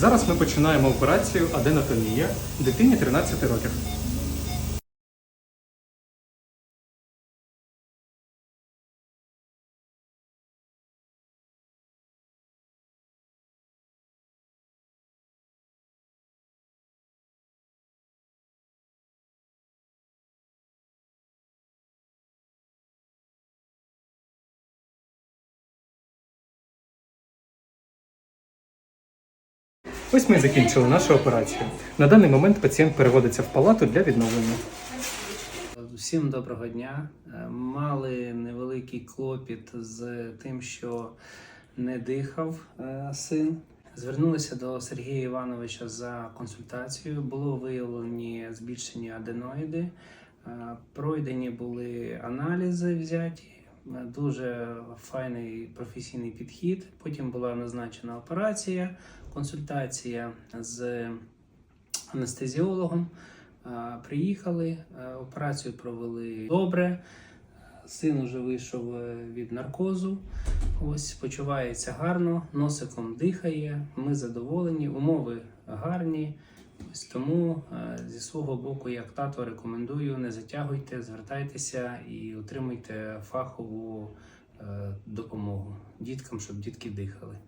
Зараз ми починаємо операцію аденотомія дитині 13 років. Ось ми закінчили нашу операцію. На даний момент пацієнт переводиться в палату для відновлення. Всім доброго дня. Е, Мали невеликий клопіт з тим, що не дихав е, син. Звернулися до Сергія Івановича за консультацією. Було виявлені збільшені аденоїди, Е, пройдені були аналізи взяті. Дуже файний професійний підхід. Потім була назначена операція, консультація з анестезіологом. Приїхали, операцію провели добре. Син уже вийшов е, від наркозу. Ось почувається гарно, носиком дихає. Ми задоволені, умови гарні. Ось тому е, зі свого боку, як тато, рекомендую: не затягуйте, звертайтеся і отримуйте фахову е, допомогу діткам, щоб дітки дихали.